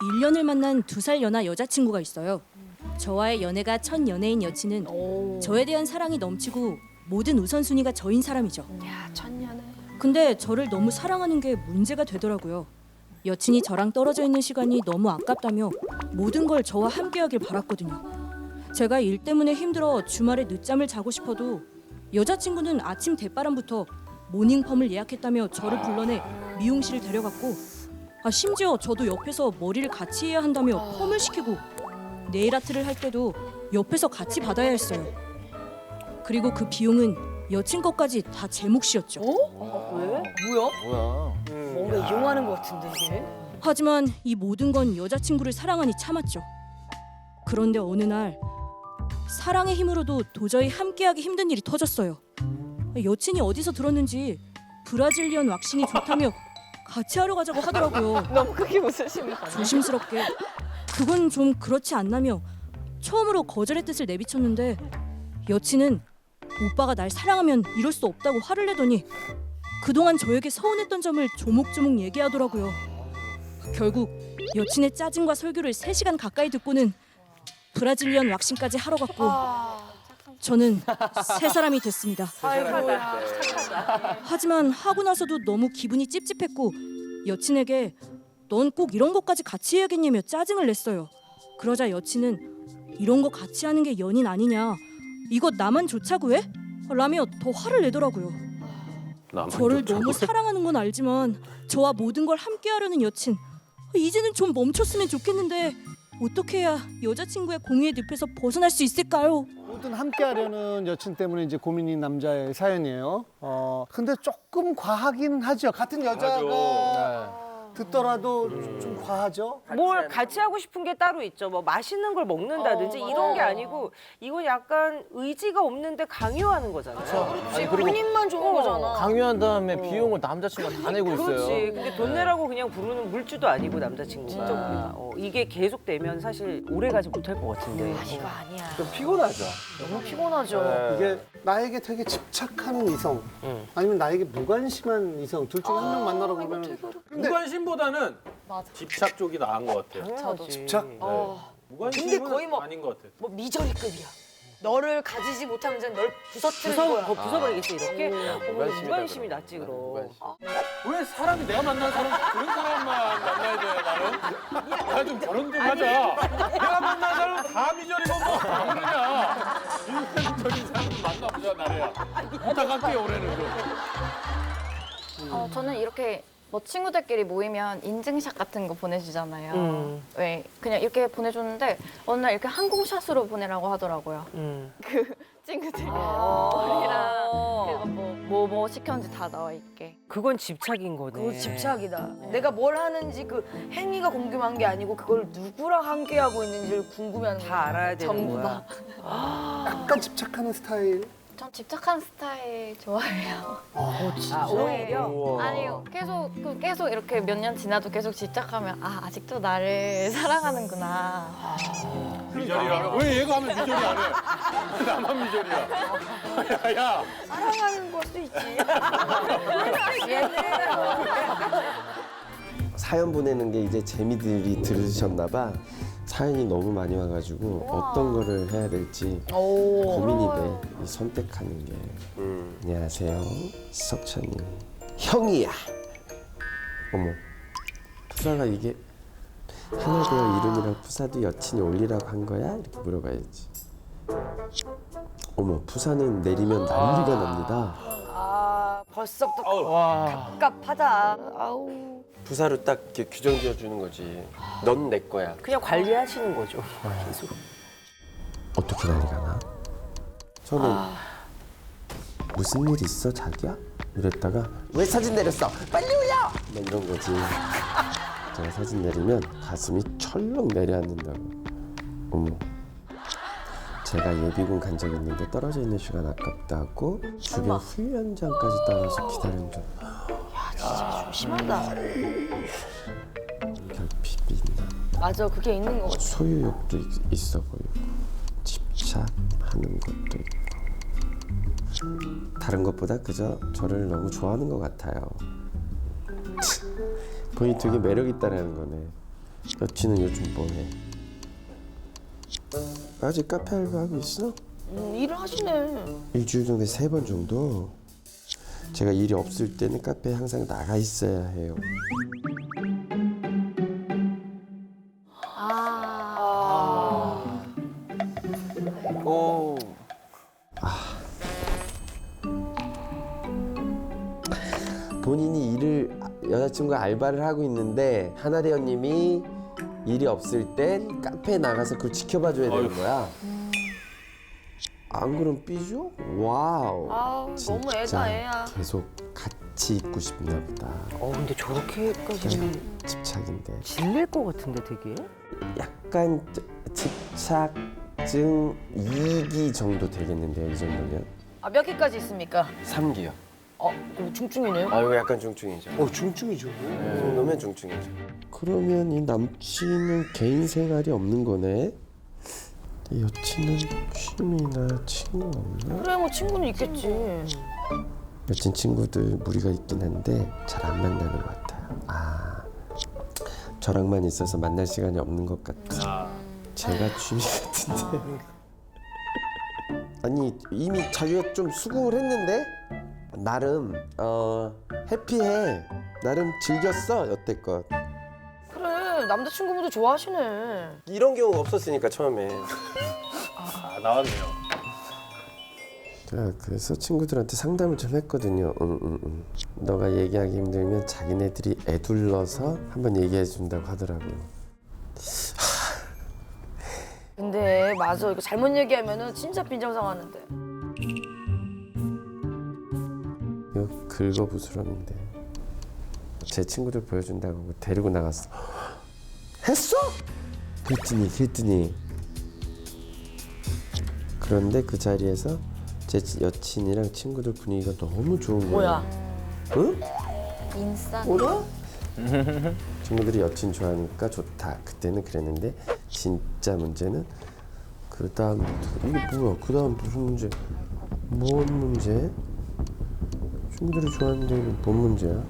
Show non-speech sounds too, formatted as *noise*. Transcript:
1년을 만난 두 살 연하 여자친구가 있어요. 저와의 연애가 첫 연애인 여친은 저에 대한 사랑이 넘치고 모든 우선순위가 저인 사람이죠. 야 천년을. 근데 저를 너무 사랑하는 게 문제가 되더라고요. 여친이 저랑 떨어져 있는 시간이 너무 아깝다며 모든 걸 저와 함께하길 바랐거든요. 제가 일 때문에 힘들어 주말에 늦잠을 자고 싶어도 여자친구는 아침 대바람부터 모닝펌을 예약했다며 저를 불러내 미용실을 데려갔고 아, 심지어 저도 옆에서 머리를 같이 해야 한다며 펌을 시키고 네일 아트를 할 때도 옆에서 같이 받아야 했어요. 그리고 그 비용은 여친 것까지 다 제 몫이었죠. 왜? 뭐야? 뭐야? 뭔가 이용하는 것 같은데 이게? 하지만 이 모든 건 여자친구를 사랑하니 참았죠. 그런데 어느 날 사랑의 힘으로도 도저히 함께하기 힘든 일이 터졌어요. 여친이 어디서 들었는지 브라질리언 왁싱이 좋다며 *laughs* 같이 하러 가자고 하더라고요. *laughs* 너무 크게 웃으시는 거 조심스럽게 그건 좀 그렇지 않나며 처음으로 거절의 뜻을 내비쳤는데 여친은 오빠가 날 사랑하면 이럴 수 없다고 화를 내더니 그동안 저에게 서운했던 점을 조목조목 얘기하더라고요. 결국 여친의 짜증과 설교를 3시간 가까이 듣고는 브라질리언 왁싱까지 하러 갔고 저는 새 사람이 됐습니다. 착하다. 착하다. 하지만 하고 나서도 너무 기분이 찝찝했고 여친에게 넌 꼭 이런 것까지 같이 해야겠냐며 짜증을 냈어요. 그러자 여친은 이런 거 같이 하는 게 연인 아니냐. 이거 나만 좋자고 해? 라며 더 화를 내더라고요. 저를 너무 사랑하는 건 알지만 저와 모든 걸 함께 하려는 여친. 이제는 좀 멈췄으면 좋겠는데 어떻게 해야 여자친구의 공유의 늪에서 벗어날 수 있을까요? 모든 함께하려는 여친 때문에 이제 고민인 남자의 사연이에요. 어 근데 조금 과하긴 하죠. 같은 여자가 듣더라도 좀 과하죠. 뭘 같이 하고 싶은 게 따로 있죠. 뭐 맛있는 걸 먹는다든지 이런 게 아니고 이건 약간 의지가 없는데 강요하는 거잖아요. 그렇지 본인만 좋은 거잖아. 강요한 다음에 비용을 남자친구가 다 내고 있어요. 그렇지. 근데 돈 내라고 그냥 부르는 물주도 아니고 남자친구가 어, 이게 계속되면 사실 오래 가지 못할 것 같은데. 이거 아니야. 좀 피곤하죠. 너무 피곤하죠. 네. 이게 나에게 되게 집착하는 이성 아니면 나에게 무관심한 이성 둘 중에 한명 만나러 가면 근데 무관심 보다는 집착 쪽이 나은 것 같아요. 저도. 집착 무관심은 근데 거의 뭐- 아닌 것 같아요. 뭐 미저리급이야. 너를 가지지 못하면 이제 널 부서뜨릴 부서, 거야. 거 부숴버리겠어 이렇게. 어, 무관심이다, 무관심이 그럼. 낫지 네, 그럼. 무관심. 왜 사람이 내가 만난 사람 그런 사람만 만나야 돼 나는? 야좀 결혼 좀 하자. 내가 만난 사람 다 미저리고 뭐 모르냐? 인간적인 사람 좀 만나보자 나래야. 부탁할게요 올해는 좀. 어, 저는 이렇게 뭐 친구들끼리 모이면 인증샷 같은 거 보내주잖아요. 음. 왜 그냥 이렇게 보내줬는데 어느 날 이렇게 항공샷으로 보내라고 하더라고요. 음. *laughs* 그 친구들 아. 머리랑 그거 뭐뭐 뭐 시켰는지 다 나와 있게. 그건 집착인 거네. 그거 집착이다. 내가 뭘 하는지 그 행위가 궁금한 게 아니고 그걸 누구랑 함께 하고 있는지를 궁금해하는 다 거야. 알아야 되는 전부 거야. 약간 집착하는 스타일 전 집착하는 스타일 좋아해요. 아, 오히려 아니 계속 그 계속 이렇게 몇 년 지나도 계속 집착하면 아 아직도 나를 *laughs* 사랑하는구나. 미저리야. 왜 얘가 하면 미저리 안 해? 왜 나만 미저리야. 야, 야. 사랑하는 걸수 있지. *laughs* 사연 보내는 게 이제 재미들이 들으셨나 봐. 사연이 너무 많이 와가지고 어떤 거를 해야 될지 고민이 돼. 이 선택하는 게. 안녕하세요. 석천이. 형이야. 어머. 푸사가 이게 하늘대어 이름이랑 푸사도 여친이 올리라고 한 거야? 이렇게 물어봐야지. 어머, 푸사는 내리면 난리가 납니다. 아 벌써부터 와. 갑갑하다. 아우. 부사로 딱 이렇게 규정 지어주는 거지. 넌 내 거야. 그냥 관리하시는 거죠. 계속. 어떻게 난리가 나? 저는 무슨 일 있어 자기야? 이랬다가 왜 사진 내렸어? 빨리 올려! 막 이런 거지. 제가 사진 내리면 가슴이 철렁 내려앉는다고. 어머. 제가 예비군 간 적 있는데 떨어져 있는 시간 아깝다고 주변 훈련장까지 따라서 기다린 적 심하다. 결핍이 있나 맞아 그게 있는 거 같아. 소유욕도 있- 있어 보이고 집착하는 것도 있고 다른 것보다 그저 저를 너무 좋아하는 것 같아요 *laughs* 본인이 되게 매력 있다라는 거네 여친은 요즘 뭐해? 아직 카페 알바 하고 있어? 음, 일을 하시네. 일주일 정도에 세 번 정도. 제가 일이 없을 때는 카페에 항상 나가 있어야 해요. 오. 본인이 일을 여자친구가 알바를 하고 있는데 하나대원님이 일이 없을 땐 카페에 나가서 그걸 지켜봐 줘야 되는 거야. 안 그럼 삐져? 와우. 아우, 너무 애다, 진짜 애야. 계속 같이 있고 싶나 보다. 어 근데 저렇게까지는 집착인데. 질릴 것 같은데 되게. 약간 집착증 2기 정도 되겠는데요, 이 정도면? 아, 몇 개까지 있습니까? 3기요. 어, 그럼 중증이네요. 아, 이거 약간 중증이죠. 어 중증이죠. 이 정도면 중증이죠. 그러면 이 남친은 개인 생활이 없는 거네? 이 여친은 취미나 친구 없나? 그래, 뭐 친구는 있겠지. 여친 친구들 무리가 있긴 한데 잘 안 만나는 것 같아요. 아, 저랑만 있어서 만날 시간이 없는 것 같아. 제가 취미 같은데. *laughs* 아니 이미 자기가 좀 수긍을 했는데 나름 어 해피해. 나름 즐겼어 여태껏. 남자친구분도 좋아하시네. 이런 경우가 없었으니까 처음에. 아, 나왔네요. 제가 그래서 친구들한테 상담을 좀 했거든요. 응, 응, 응. 너가 얘기하기 힘들면 자기네들이 애둘러서 한번 얘기해 준다고 하더라고요. 근데 맞아, 이거 잘못 얘기하면은 진짜 빈정 상하는데. 이거 긁어부스럼인데 제 친구들 보여준다고 데리고 나갔어. 했어? 그랬더니 그랬더니 그런데 그 자리에서 제 여친이랑 친구들 분위기가 너무 좋은 거야. 뭐야? 응? 인싸. 뭐라? *laughs* 친구들이 여친 좋아하니까 좋다. 그때는 그랬는데 진짜 문제는 그 다음부터 이게 뭐야? 그 다음 무슨 문제? 뭔 문제? 친구들이 좋아하는데 이게 뭔 문제야?